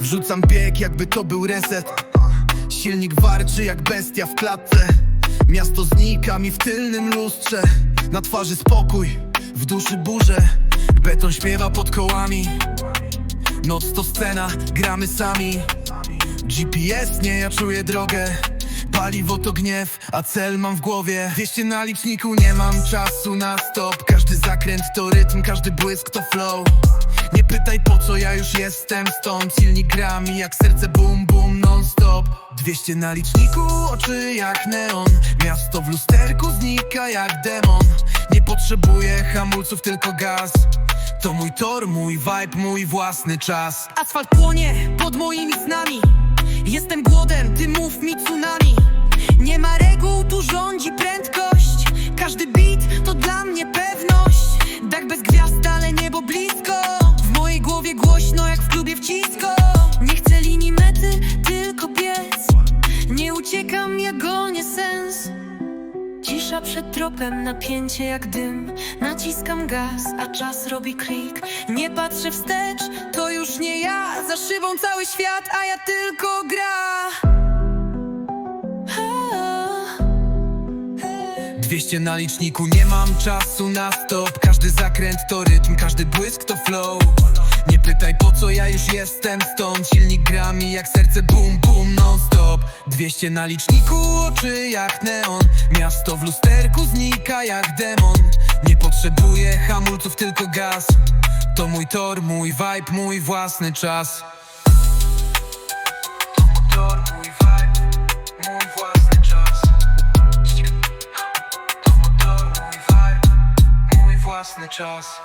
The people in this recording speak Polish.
Wrzucam bieg jakby to był reset. Silnik warczy jak bestia w klatce. Miasto znika mi w tylnym lustrze. Na twarzy spokój, w duszy burze. Beton śpiewa pod kołami. Noc to scena, gramy sami. GPS nie, ja czuję drogę. Paliwo to gniew, a cel mam w głowie. 200 na liczniku, nie mam czasu na stop zakręt to rytm, każdy błysk to flow. Nie pytaj po co ja już jestem stąd. Silnik gra mi jak serce bum bum non stop 200 na liczniku, oczy jak neon. Miasto w lusterku znika jak demon. Nie potrzebuję hamulców, tylko gaz. To mój tor, mój vibe, mój własny czas. Asfalt płonie pod moimi snami. Jestem głodem, ty mów mi głośno jak w klubie wcisko. Nie chcę linii mety, tylko biec Nie uciekam, ja gonię sens. Cisza przed tropem, napięcie jak dym. Naciskam gaz, a czas robi klik. Nie patrzę wstecz, to już nie ja. Za szybą cały świat, a ja tylko gra. 200 na liczniku, nie mam czasu na stop. Każdy zakręt to rytm, każdy błysk to flow Nie pytaj po co ja już jestem stąd. Silnik gra mi jak serce bum bum non stop 200 na liczniku, oczy jak neon. Miasto w lusterku znika jak demon. Nie potrzebuję hamulców, tylko gaz. To mój tor, mój vibe, mój własny czas. Własny czas